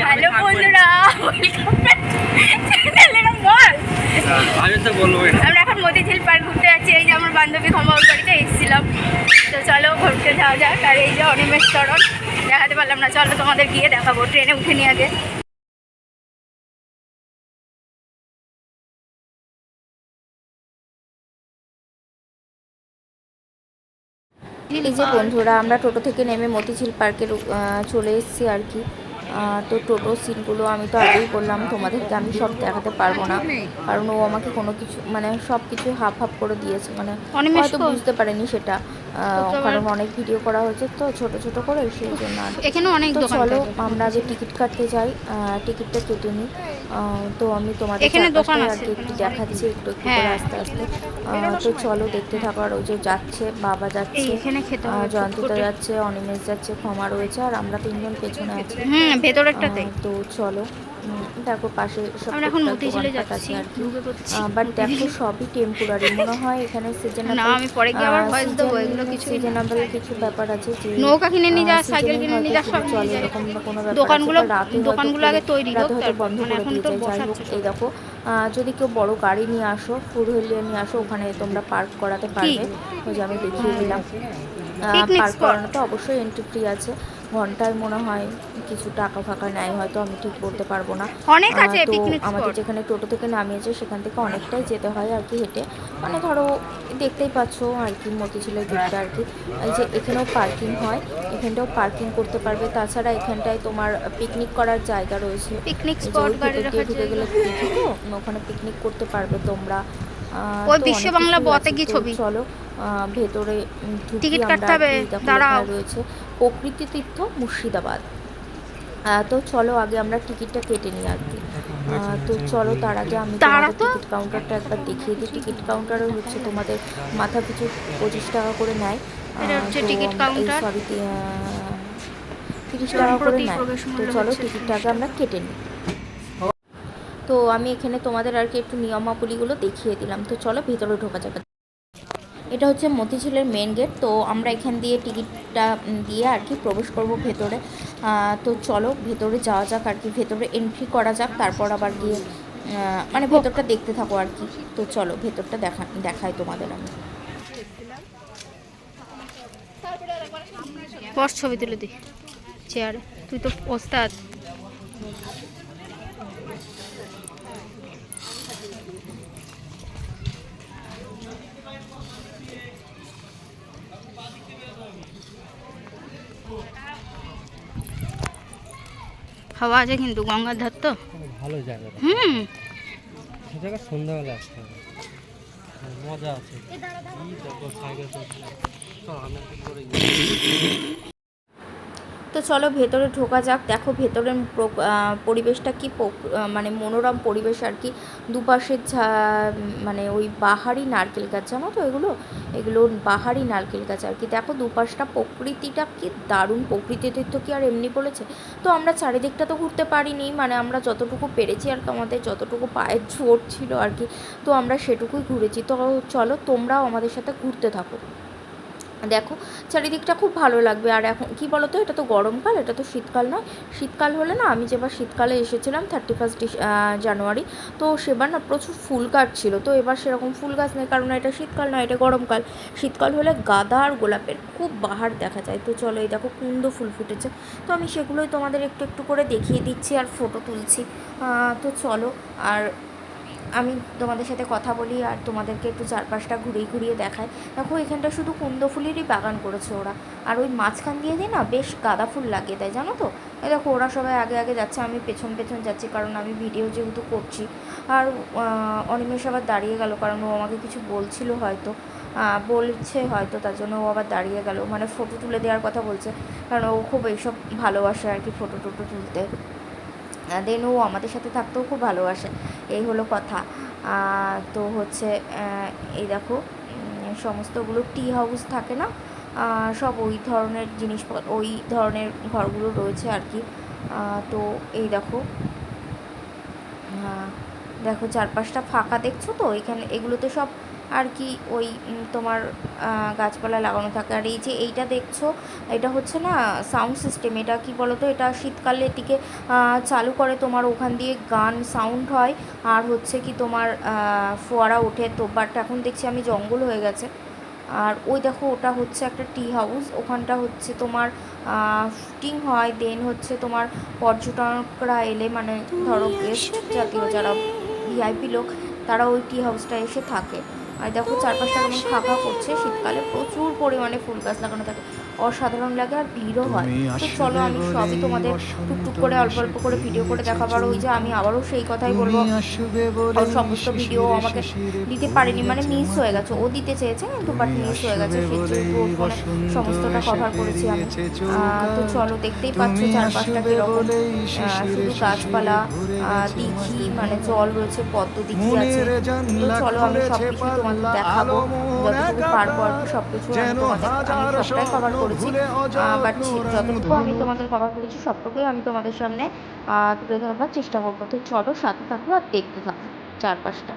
Hello বন্ধুরা আমি তো বলবোই না। আমরা এখন মতিঝিল পার্ক ঘুরতে যাচ্ছি এই যে আমার বান্ধবী বাড়িতে এসেছিলাম। তো চলো ঘুরতে যাওয়া যাক আর এই যে অনিমেষ চরণ দেখাতে পারলাম না। চলো তোমাদের গিয়ে দেখাবো ট্রেনে উঠে নিয়ে আগে। এই যে বন্ধুরা আমরা টোটো থেকে নেমে মতিঝিল পার্কের আহ, চলে এসেছি আর কি। তো টোটো সিনগুলো আমি তো আগেই বললাম তোমাদেরকে আমি সব দেখাতে পারব না। কারণ ও আমাকে কোনো কিছু মানে সব কিছু হাফ হাফ করে দিয়েছে। মানে হয়তো বুঝতে পারেনি সেটা। কারণ অনেক ভিডিও করা হয়েছে তো ছোট ছোট করে সেই জন্য এখানে অনেক দোকান চলো আমরা আগে টিকিট কাটতে যাই টিকিটটা কেটে নিই। তো আমি তোমাদের এখানে দোকান আছে। একটু দেখাচ্ছি একটু একটু করে হ্যাঁ। আস্তে আস্তে। তো চলো দেখতে থাকো আর ওই যে যাচ্ছে বাবা যাচ্ছে। এখানে খেতে জয়ন্তিতা যাচ্ছে অনিমেষ যাচ্ছে ক্ষমা রয়েছে আর আমরা তিনজন পেছনে আছি। হুম ভেতরেরটাতে। তো চলো। দেখো পাশে সব এখন মতিঝিলে যাচ্ছি বাট দেখো সবই টেম্পোরারি মনে হয় এখানে সিজনাল না, আমি পরে গিয়ে আবার voice দেবো, এগুলো কিছুই না। কিছু ব্যাপার আছে যে নৌকা কিনে নিয়ে যা, সাইকেল কিনে নিয়ে যা, সব চলে, এরকম কোনো ব্যাপার দোকানগুলো- দোকানগুলো আগে তৈরি হোক, তারপর- বন্ধ মানে এখন তো হোক বসাচ্ছে। এই দেখো আহ, যদি কেউ বড় গাড়ি নিয়ে আসো ফোর হুইলার নিয়ে আসো ওখানে তোমরা পার্ক করাতে পারবে। ওই যে আমি দেখিয়ে দিলাম। পার্ক। করানো তো অবশ্যই এন্ট্রি ফ্রি আছে। ঘন্টায় মনে হয় কিছু টাকা ফাঁকা নেয় হয়তো আমি ঠিক বলতে পারব না। অনেক আছে তো আমাদের যেখানে টোটো থেকে নামিয়েছে সেখান থেকে অনেকটাই যেতে হয় আর কি হেঁটে। মানে ধরো দেখতেই পাচ্ছ আর কি মতিঝিলের দিকটা আর কি। এই যে এখানেও পার্কিং হয় এখানটাও পার্কিং করতে পারবে। তাছাড়া এখানটায় তোমার পিকনিক করার জায়গা রয়েছে। পিকনিক স্পট ঢুকে গেলে তো ওখানে পিকনিক করতে পারবে তোমরা। ওই বিশ্ব বাংলা বতে কি ছবি? চলো ভেতরে টিকিট কাটতে হবে, দাঁড়াও। রয়েছে। প্রকৃতি তীর্থ মুর্শিদাবাদ। তো চলো আগে আমরা টিকিটটা কেটে নিই আর কি। তো চলো তার আগে আমি টিকিট কাউন্টারটা একবার দেখিয়ে দিই। টিকিট কাউন্টারও হচ্ছে তোমাদের মাথা পিছু পঁচিশ টাকা করে নেয়। হচ্ছে টিকিট কাউন্টার। সরি তিরিশ টাকা করে নেয়। তো চলো টিকিটটা আগে আমরা কেটে নিই। তো আমি এখানে তোমাদের আর কি একটু নিয়মাবলীগুলো দেখিয়ে দিলাম। তো চলো ভেতরে ঢোকা যাবে এটা হচ্ছে মতিঝিলের মেন গেট তো আমরা এখান দিয়ে টিকিটটা দিয়ে আর কি প্রবেশ করব ভেতরে। তো চলো ভেতরে যাওয়া যাক আর কি, ভেতরে এন্ট্রি করা যাক, তারপর আবার গিয়ে মানে ভেতরটা দেখতে থাকো আর কি। তো চলো ভেতরটা দেখা, দেখাই তোমাদের আমি। ছবি তুলে দি, চেয়ার। তুই তো ওস্তাদ। হাওয়া আছে কিন্তু গঙ্গার ধার তো। ভালো জায়গা হুম। জায়গা সন্ধ্যাবেলা আসতে হবে। মজা আছে। এই দেখো সাইকেল চল আমি করে তো চলো ভেতরে ঢোকা যাক। দেখো ভেতরের প্র- পরিবেশটা কি মানে মনোরম পরিবেশ আর কি। দুপাশের ঝা- মানে ওই বাহারি নারকেল গাছ, জানো তো এগুলো? এগুলো বাহারি নারকেল গাছ আর কি। দেখো দুপাশটা প্রকৃতিটা কি দারুণ। প্রকৃতিতে তো কি আর এমনি বলেছে তো আমরা চারিদিকটা তো ঘুরতে পারিনি। মানে আমরা যতটুকু পেরেছি আর কি আমাদের যতটুকু পায়ের জোর ছিল আর কি, তো আমরা সেটুকুই ঘুরেছি। তো চলো তোমরাও আমাদের সাথে ঘুরতে থাকো। দেখো, চারিদিকটা খুব ভালো লাগবে। আর এখন, কি বলো তো এটা তো গরমকাল, এটা তো শীতকাল নয়। শীতকাল হলে না, আমি যেবার শীতকালে এসেছিলাম থার্টি ফার্স্ট জানুয়ারি তো সেবার না প্রচুর ফুল গাছ ছিল। তো এবার সেরকম ফুল গাছ নেই, কারণ এটা শীতকাল নয়, এটা গরমকাল। শীতকাল হলে গাঁদা আর গোলাপের খুব বাহার দেখা যায়। তো চলো, এই দেখো, কুন্দ ফুল ফুটেছে। তো আমি সেগুলোই তোমাদের একটু একটু করে দেখিয়ে দিচ্ছি আর ফটো তুলছি। তো চলো, আর আমি তোমাদের সাথে কথা বলি আর তোমাদেরকে একটু চারপাশটা ঘুরিয়ে ঘুরিয়ে দেখাই। দেখো, এখানটা শুধু কুন্দ ফুলেরই বাগান করেছে ওরা। আর ওই মাঝখান দিয়ে দিয়ে না, বেশ গাঁদা ফুল লাগিয়ে দেয়, জানো তো? দেখো, ওরা সবাই আগে আগে যাচ্ছে, আমি পেছন পেছন যাচ্ছি, কারণ আমি ভিডিও যেহেতু করছি। আর অনিমেষ আবার দাঁড়িয়ে গেল, কারণ ও আমাকে কিছু বলছিল হয়তো। বলছে হয়তো, তার জন্য ও আবার দাঁড়িয়ে গেল। মানে ফটো তুলে দেওয়ার কথা বলছে, কারণ ও খুব এইসব ভালোবাসে আর কি ফটো টোটো তুলতে। দেন ও আমাদের সাথে থাকতেও খুব ভালোবাসে। এই হলো কথা। তো হচ্ছে এই দেখো সমস্তগুলো টি হাউস থাকে না? সব ওই ধরনের জিনিসপত্র, ওই ধরনের ঘরগুলো রয়েছে আর কি। তো এই দেখো দেখো চারপাশটা ফাঁকা দেখছ তো? এখানে এগুলোতে সব আর কি ওই তোমার গাছপালা লাগানো থাকে। আর এই যে এইটা দেখছ এটা হচ্ছে না সাউন্ড সিস্টেম এটা কি বলো তো এটা শীতকালে এটিকে চালু করে তোমার ওখান দিয়ে গান সাউন্ড হয়। আর হচ্ছে কি তোমার ফোয়ারা ওঠে। তো বাট এখন দেখছি আমি জঙ্গল হয়ে গেছে। আর ওই দেখো ওটা হচ্ছে একটা টি হাউস ওখানটা হচ্ছে তোমার শুটিং হয়। দেন হচ্ছে তোমার পর্যটকরা এলে মানে ধরো গেস্ট জাতীয় যারা ভিআইপি লোক তারা ওই টি হাউসটা এসে থাকে। আর দেখো চারপাশটা কেমন ফাঁকা করছে শীতকালে প্রচুর পরিমাণে ফুল গাছ লাগানো থাকে। অসাধারণ লাগে আর ভিড়ও হয়। তো চলো আমি সবই তোমাদের টুকটুক করে অল্প অল্প করে ভিডিও করে দেখাবার ওই যে আমি আবারও সেই কথাই বলব। সমস্ত ভিডিও আমাকে দিতে পারিনি মানে মিস হয়ে গেছে। ও দিতে চেয়েছে কিন্তু বাট মিস হয়ে গেছে সেহেতু সমস্তটা কভার করেছি আমি। তো চলো দেখতেই পাচ্ছ চারপাশটা কীরকম। শুধু গাছপালা দিঘি মানে জল রয়েছে পদ্ম দিঘি আছে। তো চলো আমি সব কিছু তোমাদের দেখাবো। যতটুকু পারব আর সব কিছু আমি তোমাদের আমি সবটাই কভার করেছি। বাট যতটুকু আমি তোমাদের কভার করেছি সবটুকুই আমি তোমাদের সামনে আহ, তুলে ধরবার চেষ্টা করব। তো চলো সাথে থাকব আর দেখতে থাকব চারপাশটা।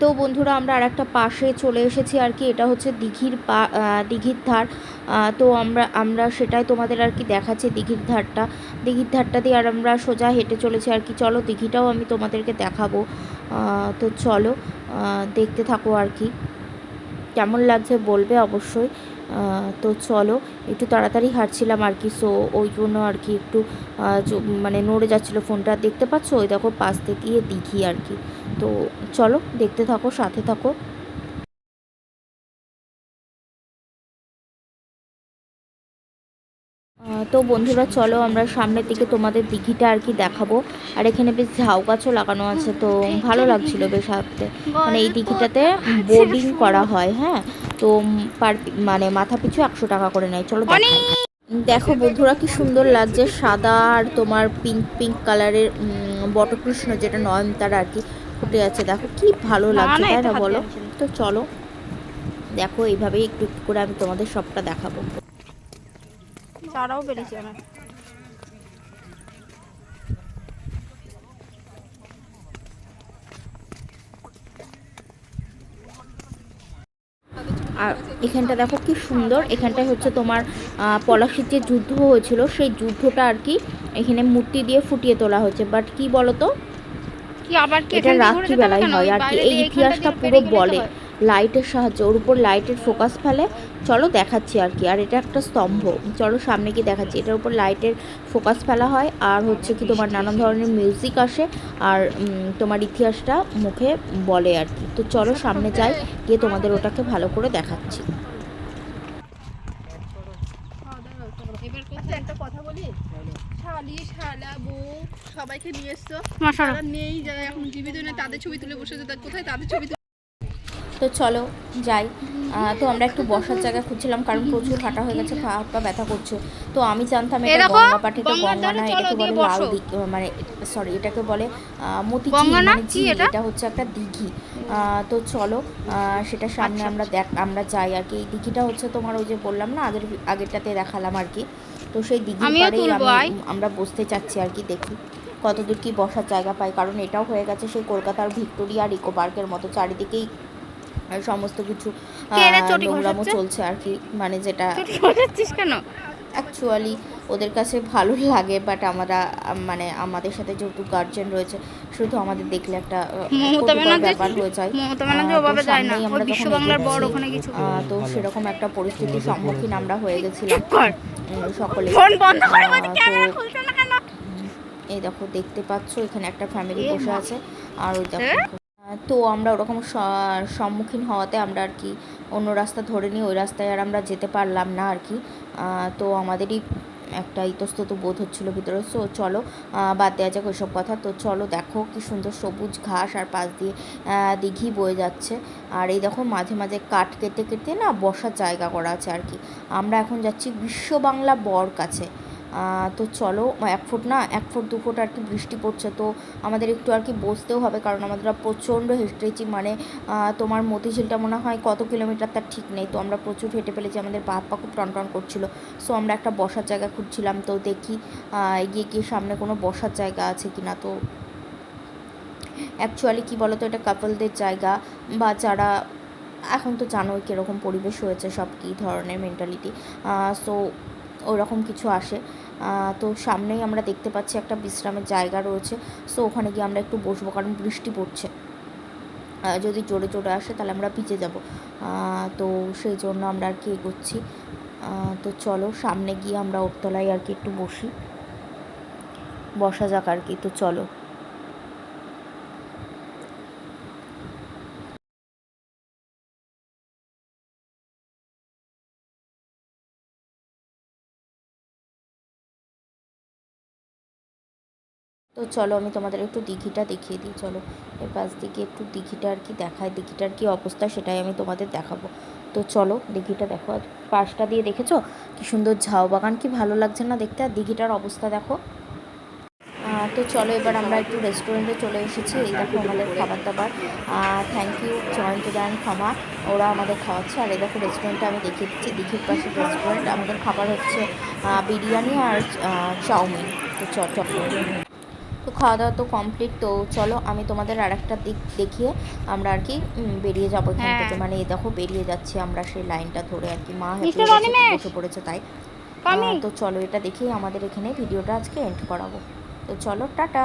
তো বন্ধুরা, আমরা আর একটা পাশে চলে এসেছি আর কি। এটা হচ্ছে দিঘির পা দিঘির ধার। তো আমরা আমরা সেটাই তোমাদের আর কি দেখাচ্ছি দিঘির ধারটা। দিঘির ধারটা দিয়ে আর আমরা সোজা হেঁটে চলেছি আর কি। চলো, দিঘিটাও আমি তোমাদেরকে দেখাবো। তো চলো দেখতে থাকো আর কি। কেমন লাগছে বলবে অবশ্যই। তো চলো, একটু তাড়াতাড়ি হাঁটছিলাম আর কি সো ওই জন্য আর কি একটু মানে নড়ে যাচ্ছিল ফোনটা। দেখতে পাচ্ছ? ওই দেখো, পাশ থেকে দেখি আর কি। তো চলো, দেখতে থাকো, সাথে থাকো। তো বন্ধুরা চলো আমরা সামনের দিকে তোমাদের দিঘিটা আর কি দেখাবো। আর এখানে বেশ ঝাউ গাছও লাগানো আছে তো ভালো লাগছিল বেশ হাঁটতে। মানে এই দিঘিটাতে বোর্ডিং করা হয় হ্যাঁ? তো পার মানে মাথা পিছু একশো টাকা করে নেয় চলো। দেখো বন্ধুরা কি সুন্দর লাগছে সাদা আর তোমার পিঙ্ক পিঙ্ক কালারের বটকৃষ্ণ যেটা নয়নতারা আর কি ফুটে আছে দেখো কি ভালো লাগছে তাই না বলো? তো চলো দেখো এইভাবেই একটু একটু করে আমি তোমাদের সবটা দেখাবো। চারাও পেরেছি আমার আর এখানটা দেখো কি সুন্দর এখানটায় হচ্ছে তোমার আহ, পলাশির যে যুদ্ধ হয়েছিল সেই যুদ্ধটা আর কি এখানে মূর্তি দিয়ে ফুটিয়ে তোলা হয়েছে। বাট কি বলতো? এটা রাত্রিবেলায় হয় আর কি এই ইতিহাসটা পুরো বলে। লাইটের সাহায্যে ওর উপর লাইটের ফোকাস ফেলে। চলো দেখাচ্ছি আর কি আর এটা একটা স্তম্ভ। চলো সামনে কি দেখাচ্ছি এটার উপর লাইটের ফোকাস ফেলা হয়। আর হচ্ছে কি তোমার নানান ধরনের মিউজিক আসে আর তোমার ইতিহাসটা মুখে বলে আর কি। তো চলো সামনে যাই গিয়ে তোমাদের ওটাকে ভালো করে দেখাচ্ছি। এবার একটা কথা বলি? শালি শালা বউ সবাইকে নিয়ে এসছো। নেই যারা এখন জীবিত নেই তাদের ছবি তুলে বসে কোথায় তাদের ছবি তুলে তো চলো যাই। আহ, তো আমরা একটু বসার জায়গা খুঁজছিলাম কারণ প্রচুর হাঁটা হয়ে গেছে পা হাত পা ব্যথা করছে। তো আমি জানতাম এটা গঙ্গা এটা গঙ্গা না এটাকে বলে লাল দিঘি মানে সরি এটাকে বলে? মানে ঝিল, এটা? হচ্ছে একটা দিঘি। তো চলো আহ, সেটা সামনে আচ্ছা, আমরা দেখ আমরা যাই আর কি। এই দিঘিটা হচ্ছে তোমার ওই যে বললাম না আগের আগেরটাতে দেখালাম আর কি। তো সেই দিঘির পাড়েই আমি আমরা বসতে চাচ্ছি আর কি দেখি কতদূর কি বসার জায়গা পাই। কারণ এটাও হয়ে গেছে সেই কলকাতার ভিক্টোরিয়া আর ইকো পার্কের মতো চারিদিকেই সমস্ত কিছু নোংরামো চলছে আর কি। মানে যেটা কেন? অ্যাকচুয়ালি ওদের কাছে ভালো লাগে বাট আমরা মানে আমাদের সাথে যেহেতু গার্জেন রয়েছে শুধু আমাদের দেখলে একটা ব্যাপার হয়ে যায়। তো সেরকম একটা পরিস্থিতির সম্মুখীন আমরা হয়ে গেছিলাম। সকলে এই দেখো দেখতে পাচ্ছ এখানে একটা ফ্যামিলি বসে আছে। আর ওই দেখো হ্যাঁ? তো আমরা ওরকম সম্মুখীন হওয়াতে আমরা আর কি অন্য রাস্তা ধরে নিই ওই রাস্তায় আর আমরা যেতে পারলাম না আর কি। তো আমাদেরই একটা ইতস্তত বোধ হচ্ছিল ভিতরে। সো চলো বাদ দেওয়া যাক ওইসব কথা। তো চলো দেখো কি সুন্দর সবুজ ঘাস আর পাশ দিয়ে দিঘি বয়ে যাচ্ছে। আর এই দেখো মাঝে মাঝে কাঠ কেটে কেটে না বসার জায়গা করা আছে আর কি। আমরা এখন যাচ্ছি বিশ্ব বাংলা বর কাছে তো চলো এক ফুট না, এক ফুট, দু ফুট আর কি বৃষ্টি পড়ছে, তো আমাদের একটু আর কি বসতেও হবে, কারণ আমাদের প্রচণ্ড হেঁটেছি মানে তোমার মতিঝিলটা মনে হয় কত কিলোমিটার তার ঠিক নেই, তো আমরা প্রচুর হেঁটে ফেলেছি, আমাদের পা পা খুব টন টন করছিল সো আমরা একটা বসার জায়গা খুঁজছিলাম, তো দেখি এগিয়ে গিয়ে সামনে কোনো বসার জায়গা আছে কি না তো অ্যাকচুয়ালি কী বলো তো এটা কাপলদের জায়গা, বা যারা, এখন তো জানোই কীরকম পরিবেশ হয়েছে সব কী ধরনের মেন্টালিটি সো ওরকম কিছু আসে। তো সামনেই আমরা দেখতে পাচ্ছি একটা বিশ্রামের জায়গা রয়েছে। সো ওখানে গিয়ে আমরা একটু বসবো, কারণ বৃষ্টি পড়ছে। যদি জোরে জোরে আসে তাহলে আমরা ভিজে যাব। তো সেই জন্য আমরা আর কি এগোচ্ছি। তো চলো সামনে গিয়ে আমরা ওরতলায় আর কি একটু বসি। বসা যাক আর কি, তো চলো। তো চলো আমি তোমাদের একটু দিঘিটা দেখিয়ে দিই, চলো। এর পাশ দিকে একটু দিঘিটা আর কি দেখায়, দিঘিটার কি অবস্থা সেটাই আমি তোমাদের দেখাবো। তো চলো দিঘিটা দেখো পাশটা দিয়ে দেখেছ? কি সুন্দর ঝাউ বাগান, কি ভালো লাগছে না দেখতে? আর দিঘিটার অবস্থা দেখো। তো চলো এবার আমরা একটু রেস্টুরেন্টে চলে এসেছি, এই দেখো আমাদের খাবার দাবার থ্যাংক ইউ জয়েন্ট অ্যান্ড খামা ওরা আমাদের খাওয়াচ্ছে। আর এই দেখো রেস্টুরেন্টটা আমি দেখিয়ে দিচ্ছি, দিঘির পাশে রেস্টুরেন্ট আমাদের খাবার হচ্ছে বিরিয়ানি আর চাউমিন। তো চট তো খাওয়া দাওয়া তো কমপ্লিট তো চলো আমি তোমাদের আর একটা দিক দেখিয়ে আমরা আর কি বেরিয়ে যাব এখান হ্যাঁ। থেকে মানে এই দেখো বেরিয়ে যাচ্ছি আমরা সেই লাইনটা ধরে আর কি মা! বসে পড়েছে তাই। তো চলো এটা দেখেই আমাদের এখানে ভিডিওটা আজকে এন্ড করাবো তো চলো টাটা